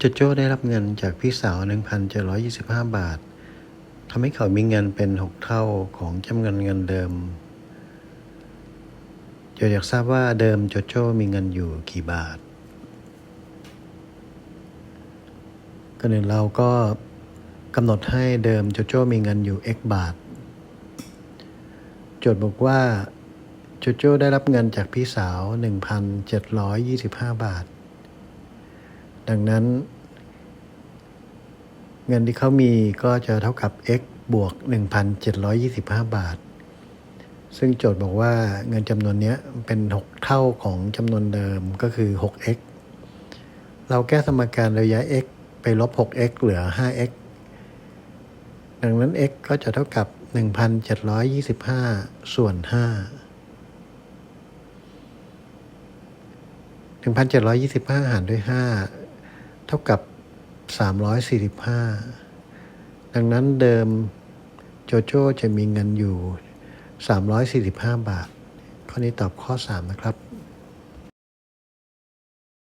โจโจ้ได้รับเงินจากพี่สาว 1,725 บาททำให้เขามีเงินเป็น 6 เท่าของจำนวนเงินเดิมโจอยากทราบว่าเดิมโจโจ้มีเงินอยู่กี่บาทก่อนอื่นเราก็กำหนดให้เดิมโจโจ้มีเงินอยู่ x บาท โจทย์บอกว่าโจโจ้ได้รับเงินจากพี่สาว 1,725 บาท ดังนั้น เงินที่เขามีก็จะเท่ากับ x บวก 1,725 บาท ซึ่งโจทย์บอกว่าเงินจำนวนนี้เป็น 6 เท่าของจำนวนเดิมก็คือ 6x เราแก้สมการระยะ x ไปลบ 6x เหลือ 5x ดังนั้น x ก็จะเท่ากับ 1,725 ส่วน 5 1,725 หารด้วย 5 เท่ากับ 345 ดังนั้นเดิมโจโจ้จะมีเงินอยู่ 345 บาท ข้อนี้ตอบข้อ 3 นะครับ